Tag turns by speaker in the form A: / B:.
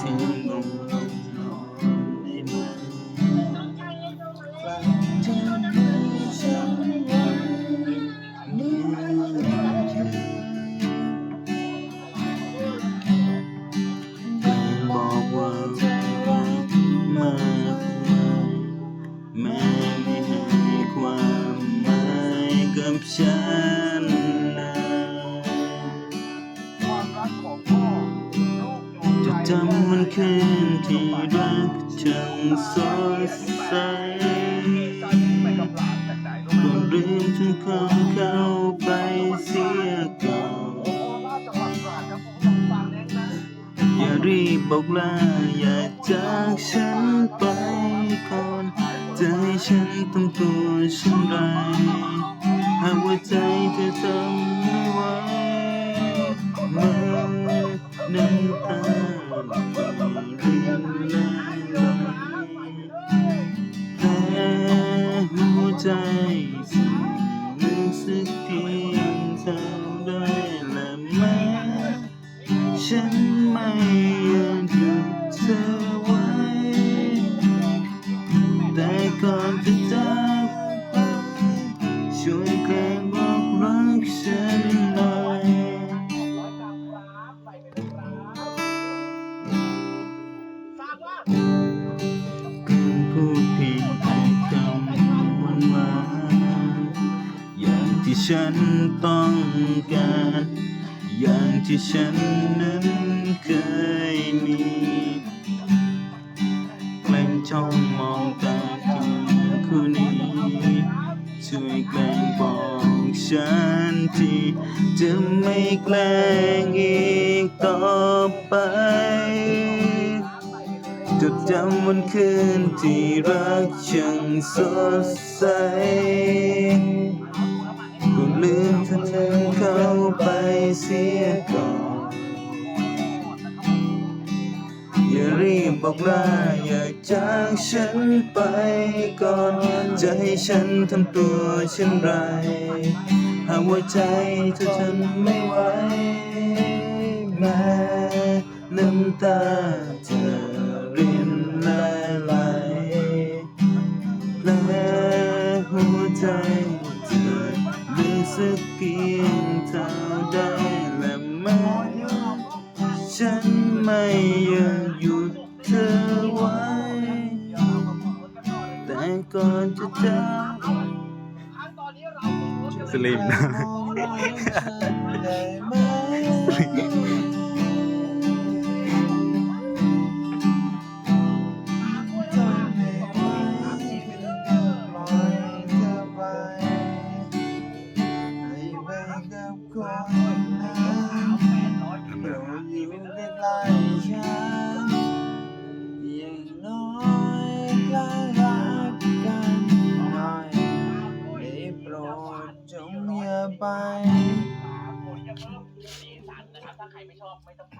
A: ที่งงได้ไหมฝากเธอให้ฉันไว้เมื่อเธอได้บอกว่าเธอรักมากกว่าแม้ไม่ให้ความหมายกับฉัน จำมันคืนที่รักช่างสดใส
B: ไปกับหลานจากไหนรู้ไหม
A: ก็ลืมถึงความเข้าไปเสียก่อน
B: อ
A: ย่ารีบบอกลาอย่าจากฉันไปก่อนจะให้ฉันทำตัวเช่นไรหากว่าใจเธอทำไม่ไหวมันน้ำตา ใจสิ่งรู้สึกเพีเท่าได้ละแม้ฉันไม่อยากหยุดเธอไว้ แต่ก่อนจะจากไปช่วยแกล้งบอกรักฉันหน่อย
B: ร้อยกว่า
A: ที่ฉันต้องการ อย่างที่ฉันนั้นเคยมีแกล้งจ้องมองตาคนคนนี้ ช่วยแกล้งบอกฉันที่จะไม่แกล้งอีกต่อไปจดจำวันคืนที่รักช่างสดใส ลืมเธอเธอเข้าไปเสียก่อน อย่ารีบบอกลาอย่าจากฉันไปก่อน จะให้ฉันทำตัวเช่นไร หากว่าใจเธอทนไม่ไหวแม้น้ำตาเธอรินไหลไหลและหัวใจเธอ สึกเพียงเท่าได้และแม่ฉันไม่อยากหยุดเธอไว้ แต่ก่อนจะจาก
B: ขั้ นตอนนี้เรา
A: สลิมนะ
C: อย่างน้อยใกล้รักกันหน่อยได้โปรดจงอย่าไป